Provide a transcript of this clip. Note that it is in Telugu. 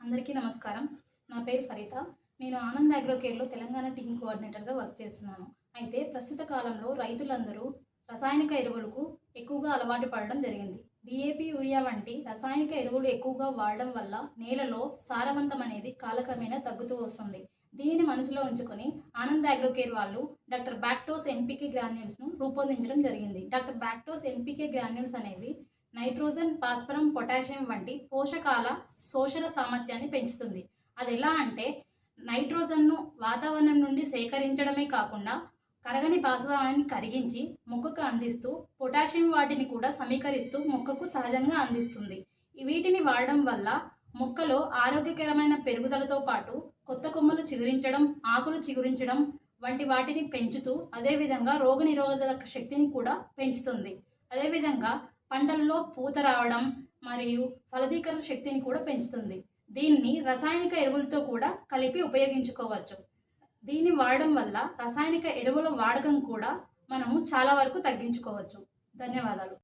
అందరికీ నమస్కారం. నా పేరు సరిత. నేను ఆనంద్ అగ్రోకేర్లో తెలంగాణ టీమ్ కోఆర్డినేటర్గా వర్క్ చేస్తున్నాను. అయితే ప్రస్తుత కాలంలో రైతులందరూ రసాయనిక ఎరువులకు ఎక్కువగా అలవాటు పడడం జరిగింది. డిఏపి యూరియా వంటి రసాయనిక ఎరువులు ఎక్కువగా వాడడం వల్ల నేలలో సారవంతం అనేది కాలక్రమేణా తగ్గుతూ వస్తుంది. దీనిని మనసులో ఉంచుకొని ఆనంద్ అగ్రోకేర్ వాళ్ళు డాక్టర్ బ్యాక్టోస్ ఎన్పికే గ్రాన్యూల్స్ను రూపొందించడం జరిగింది. డాక్టర్ బ్యాక్టోస్ ఎన్పికే గ్రాన్యూల్స్ అనేవి నైట్రోజన్ భాస్వరం పొటాషియం వంటి పోషకాల శోషణ సామర్థ్యాన్ని పెంచుతుంది. అది ఎలా అంటే నైట్రోజన్ను వాతావరణం నుండి సేకరించడమే కాకుండా కరగని భాస్వరాన్ని కరిగించి మొక్కకు అందిస్తూ పొటాషియం వాటిని కూడా సమీకరిస్తూ మొక్కకు సహజంగా అందిస్తుంది. వీటిని వాడడం వల్ల మొక్కలో ఆరోగ్యకరమైన పెరుగుదలతో పాటు కొత్త కొమ్మలు చిగురించడం ఆకులు చిగురించడం వంటి వాటిని పెంచుతూ అదేవిధంగా రోగనిరోధక శక్తిని కూడా పెంచుతుంది. అదేవిధంగా పంటల్లో పూత రావడం మరియు ఫలదీకరణ శక్తిని కూడా పెంచుతుంది. దీన్ని రసాయనిక ఎరువులతో కూడా కలిపి ఉపయోగించుకోవచ్చు. దీన్ని వాడడం వల్ల రసాయనిక ఎరువుల వాడకం కూడా మనము చాలా వరకు తగ్గించుకోవచ్చు. ధన్యవాదాలు.